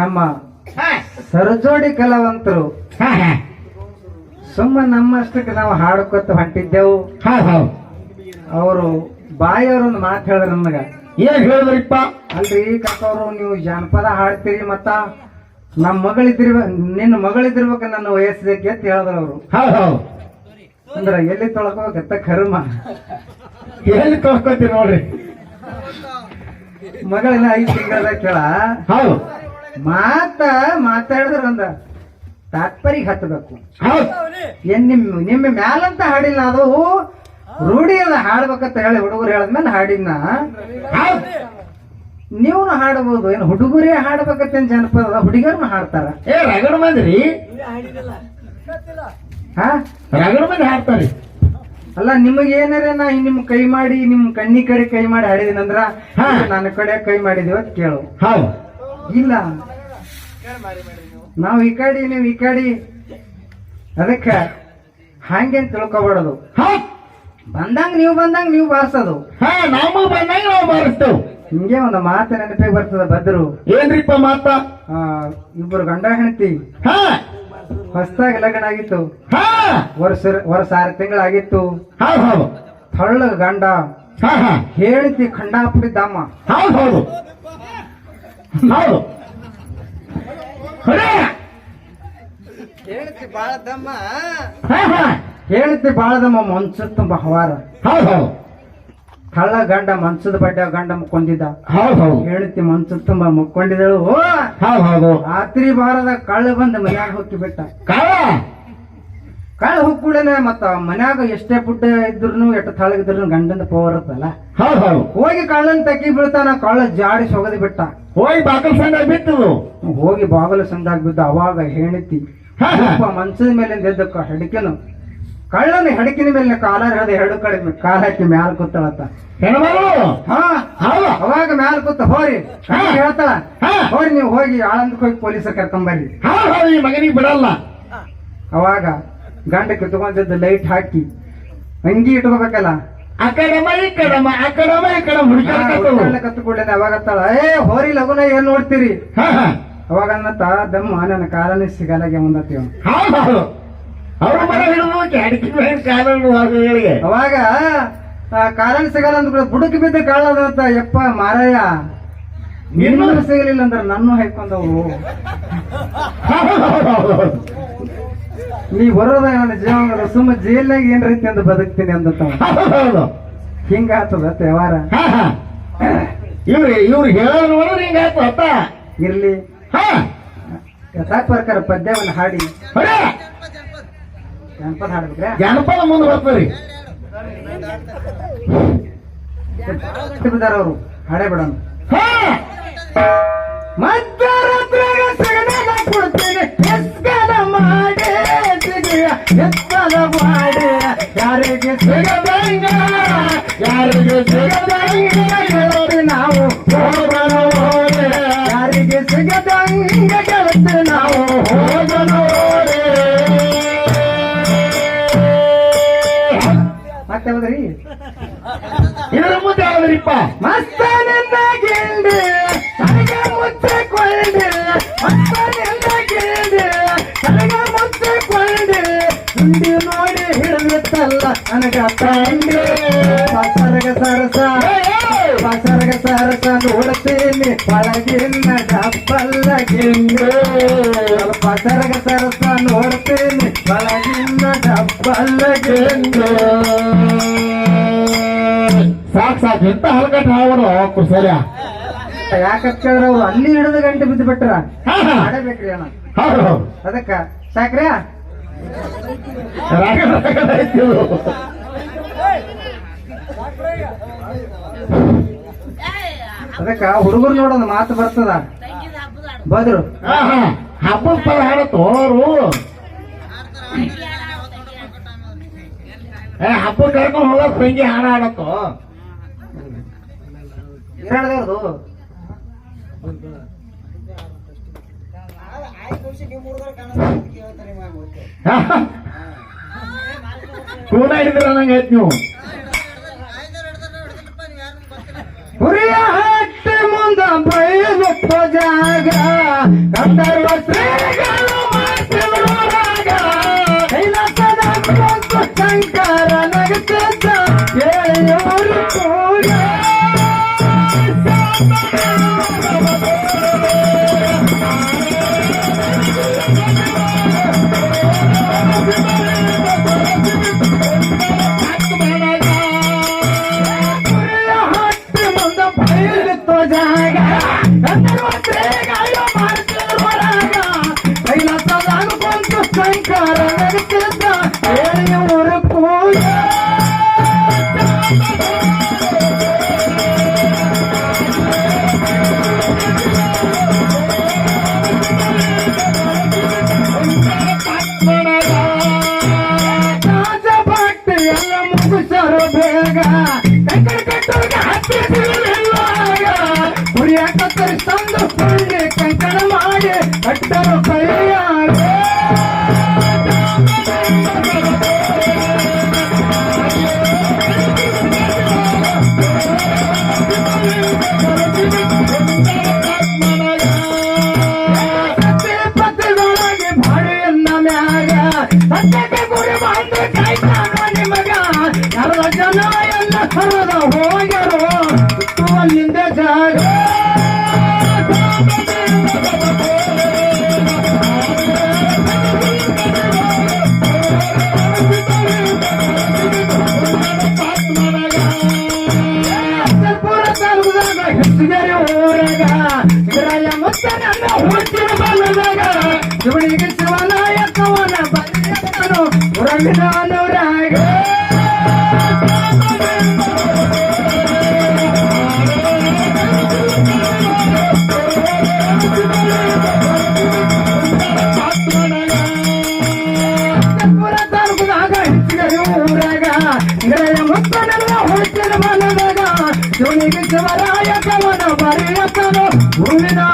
ನಮ್ಮ ಸರಜೋಡಿ ಕಲಾವಂತರು. ಸುಮ್ಮ ನಮ್ಮಷ್ಟಕ್ಕೆ ನಾವು ಹಾಡ್ಕೊತ ಹೊಂಟಿದ್ದೆವು. ಅವರು ಬಾಯಿಯವ್ರೊಂದು ಮಾತು ಹೇಳಿದ್ರು ನಮಗ. ಏನ್ ಹೇಳಿದ್ರಿಪ್ಪ? ಅಲ್ರಿ ಕಾಕವ್ರು ನೀವು ಜಾನಪದ ಹಾಡ್ತೀರಿ ಮತ್ತ ನಮ್ಮ ಮಗಳಿದ್ದಿರ್ಬ ನಿನ್ನ ಮಗಳಿದ್ದಿರ್ಬೇಕ ನನ್ನ ವಯಸ್ಸಿಗೆ ಅಂತ ಹೇಳಿದ್ರು ಅವರು. ಅಂದ್ರ ಎಲ್ಲಿ ತೊಳ್ಕೋಬೇಕತ್ತ ಕರ್ಮ. ಎಲ್ಲಿ ತೊಳ್ಕೊತೀರಿ ನೋಡ್ರಿ? ಮಗಳಿನ ಐದು ತಿಂಗಳ ಕೇಳ. ಹೌದು. ಮಾತ ಮಾತಾಡಿದ್ರ ಒಂದ ತಾತ್ಪರ್ಯ ಹತ್ತಬೇಕು. ಹೌದ್. ಏನ್ ನಿಮ್ ನಿಮ್ಮ ಮ್ಯಾಲಂತ ಹಾಡಿಲ್ಲ ಅದು? ರೂಢಿ ಅದ ಹಾಡ್ಬೇಕಂತ ಹೇಳಿ ಹುಡುಗರು ಹೇಳದ್ಮೇಲೆ ಹಾಡಿನ ಹೌದ್. ನೀವು ಹಾಡಬಹುದು ಏನು ಹುಡುಗರೇ ಹಾಡ್ಬೇಕಂತ ಏನ್ ಜನಪದ ಹುಡುಗರ್ನ ಹಾಡ್ತಾರ. ಏ ರಗಡ ಮಂದಿ ಹಾ? ರಗಡ ಮಂದಿ ಹಾಡ್ತಾರಿ. ಅಲ್ಲ ನಿಮಗೆ ಏನಾರ ನಾ ನಿಮ್ ಕೈ ಮಾಡಿ ನಿಮ್ ಕಣ್ಣಿ ಕಡೆ ಕೈ ಮಾಡಿ ಹಾಡಿದಿನಂದ್ರ ಹಾ. ನನ್ನ ಕಡೆ ಕೈ ಮಾಡಿದೀವ ಅಂತ ಕೇಳು. ಹೌದ್. ಇಲ್ಲ. ನಾವು ಈ ಕಡೆ ನೀವು ಈ ಕಡೆ. ಅದಕ್ಕ ಹಂಗೇನ್ ತಿಳ್ಕೊಬಾರದು. ಬಂದಂಗ ನೀವು ಬಂದಂಗ ನೀವು ಬಾರಿಸೋದು. ನಾವು ಬಂದಾಗ ನಾವು ಬಾರಿಸ್ತೇವ್. ಹಿಂಗೆ ಒಂದು ಮಾತು ನೆನಪಿಗೆ ಬರ್ತದ ಬದ್ರು ಏನ್ರಿಪ್ಪ ಮಾತ? ಇಬ್ಬರು ಗಂಡ ಹೆಂಡತಿ. ಹೊಸದಾಗಿ ಲಗ್ನ ಆಗಿತ್ತು. ವರ್ಷ ವರ್ಷ ಆರು ತಿಂಗಳಾಗಿತ್ತು. ಥಳ್ಳ ಗಂಡ. ಹೇಳ್ತಿ ಖಂಡಾಪುಡಿದ್ದಮ್ಮ ಹೌದು ಹೌದು. ಹೌದು. ಹೇಳ್ತಿ ಬಾಳದಮ್ಮ. ಮನ್ಸದ್ ತುಂಬ ಹವಾರ ಹೌದು ಹೌದು. ಕಳ್ಳ ಗಂಡ ಮನ್ಸದ ಬಡ್ಡ ಗಂಡ ಮುಕ್ಕೊಂಡಿದ್ದ. ಹೌದು ಹೌದು. ಹೇಳ್ತಿ ಮನ್ಸದ್ ತುಂಬ ಮುಕ್ಕೊಂಡಿದ್ದಳು. ಹೌದು ಹೌದು. ರಾತ್ರಿ ಬಾರದ ಕಳ್ಳ ಬಂದ ಮನ್ಯಾಗ ಹೋಗಿ ಬಿಟ್ಟ. ಕಳ್ಳ? ಕಳ್ಳ ಹುಕ್ಕೂಡನೆ ಮತ್ತ ಮನ್ಯಾಗ ಎಷ್ಟೇ ಪುಟ್ಟ ಇದ್ರು ಎಷ್ಟು ತಳಗಿದ್ರು ಗಂಡಂದ ಪವರ್ ಇರ್ತಲ್ಲ ಹೌದು ಹೌದು. ಹೋಗಿ ಕಳ್ಳನ್ ತಕ್ಕಿ ಬೀಳ್ತಾನ ಕಳ್ಳ ಜಾಡಿ ಸೊಗದಿ ಬಿಟ್ಟ. ಹೋಗಿ ಬಾಗಲ ಸಂದಾಗ ಬಿತ್ತದು ಹೋಗಿ ಬಾಗಲ ಸಂದಾಗ ಬಿದ್ದ ಅವಾಗ ಹೇಳಿತಿ ಮನ್ಸಿನ ಮೇಲೆ ಎದ್ದಕ್ಕ ಹೆಡಕಿನು. ಕಳ್ಳನ ಹೆಡಕಿನ ಮೇಲೆ ಕಾಲ ಹಿಡಿದು ಎರಡು ಕಡೆ ಕಾಲ ಹಾಕಿ ಮ್ಯಾಲ ಕೂತಾಳತ್ತ ಅವಾಗ ಮ್ಯಾಲ ಕೂತ ಹೋರಿ. ಹೇಳ್ತಾಳ. ಹಾ. ಹೋರಿ ನೀವು ಹೋಗಿ ಆಳಂದಕ್ಕೆ ಹೋಗಿ ಪೊಲೀಸರ್ ಕರ್ಕೊಂಬರ್ರಿ. ಮಗನಿಗೆ ಬಿಡಲ್ಲ. ಅವಾಗ ಗಂಡ ಕಿತ್ಕೊಂಡಿದ್ದ ಲೈಟ್ ಹಾಕಿ ಅಂಗಿ ಇಟ್ಕೋಬೇಕಲ್ಲ. ಆ ಕಡಮ ಈ ಕಡಮ ಆ ಕಡಮ ಈ ಅವಾಗ ಹತ್ತಾಳ ಏ ಹೋರಿ ಲಗುನ ಏನ್ ನೋಡ್ತೀರಿ? ಅವಾಗ ಅನ್ನತ್ತ ದಮ್ಮ ನನ್ನ ಕಾಲನೇ ಸಿಗಲಾಗೆ ಮುಂದತ್ತೀವ ಹೌದು ಹೌದು. ಅವ್ರ ಮರ ಹಿಡಿದು ಅಡಿಕೆ ಮೇಲೆ ಕಾಲನ್ನು ಹಾಗೆ ಅವಾಗ ಕಾಲನ್ ಸಿಗಲ್ಲ ಅಂದ್ರೆ ಬುಡಕ್ಕೆ ಬಿದ್ದ ಕಾಳದಂತ ಯಪ್ಪ ಮಾರಾಯ. ನಿನ್ನೂ ಸಿಗಲಿಲ್ಲ ಅಂದ್ರೆ ನನ್ನೂ ಹಾಕೊಂಡವು ನೀ ಬರೋದ ನನ್ನ ಜೀವನ ಸುಮ್ಮ ಜೈಲ್ನಾಗ ಏನ್ ರೀತಿ ಅಂತ ಬದುಕ್ತೀನಿ ಅಂದ ಹೌದು ಹಿಂಗ ಆತದ ವ್ಯವಹಾರ? ಇವ್ರಿ ಇವ್ರು ಹೇಳೋದು ಹಿಂಗ ಹಿಂಗಾಯ್ತು ಅಪ್ಪ. ಇರ್ಲಿ. ಹಾ. ಯಥಾ ಪ್ರಕಾರ ಪದ್ಯವನ್ನು ಹಾಡಿ. ಜನಪದ ಹಾಡ್ಬೇಕ್ರ? ಜನಪದ ಮುಂದೆ ಬಿದ್ದಾರ ಅವರು ಹಾಡೇ ಬಿಡೋಣ. ಹಾ. ಸಿಗಿಯ ಎತ್ತಲ ಮಾಡಿ ಯಾರಿಗೆ ಸಿಗದಂಗ ಯಾರಿಗೆ ಸಿಗದಂಗ ಗೆಳತಿ ನಾವು ಹೋಗನ ಹೋದೆ ಯಾರಿಗೆ ಸಿಗದಂಗ ಗೆಳತಿ ನಾವು ಹೋಗನ ಹೋದೆ ಮತ್ತೆ ಹೋದ್ರಿ ಹಿಡಿದಿತ್ತಲ್ಲ ನನಗ ತಂದೆ. ಪಸರಗ ಸರಸ. ಪಸರಗ ಸರಸ ನೋಡ್ತೀನಿ. ಪಳಗಿನ ಡಬ್ಬಲ್ಲ ಗಿಂಡು ಪಸರಗ ಸರಸ ನೋಡ್ತೀನಿ. ಪಳಗಿನ ಡಬ್ಬಲ್ಲ ಗಿಂಡು ಸಾಕ್ ಸಾಕ್ ಎಂತ ಹಲಗಟ್ಟ ಹಾವರು ಕುಸರ್ಯ ಯಾಕಂತ ಕೇಳಿದ್ರೆ ಅವ್ರು ಅಲ್ಲಿ ಹಿಡಿದು ಗಂಟೆ ಬಿದ್ದು ಬಿಟ್ರ ಮಾಡಬೇಕ್ರಿ ಅಣ್ಣ. ಅದಕ್ಕ ಸಾಕ್ರ್ಯಾ. ಅದಕ್ಕ ಹುಡುಗರು ನೋಡೋದು ಮಾತು ಬರ್ತದ? ಬದ್ರು. ಹಾ ಹಾ. ಹಬ್ಬದ ಅವರು ಏ ಹಬ್ಬ ಕರ್ಕೊಂಡು ಹೋಗಕ್ ತಂಗಿ ಹಾಡ ಹಾಡತ್ತು ಇರಾಡ್ದವ್ರದು ಕೂಡ ಹಿಡಿದ್ರ ನಂಗೆ ಆಯ್ತು ನೀವು. ಹುರಿಯ ಹಟ್ಟಿ ಮುಂದ ಬೈಲು ಜಾಗ ಗಂಧರ್ವ ಶ್ರೀಗಳು ಶಿವರಾಯ ಮುತ್ತನನ್ನ ಹುಟ್ಟಿನ ಬಲ್ಲದಾಗ ಶಿವನಿಗೆ ಶಿವನಾಯಕವನ ಬಂದನು ಪುರವಿನಾನ గ్రహముత్తనల్ల హోచన మనమగా తునిగి శివరాయ కవన పరియతను భూమినా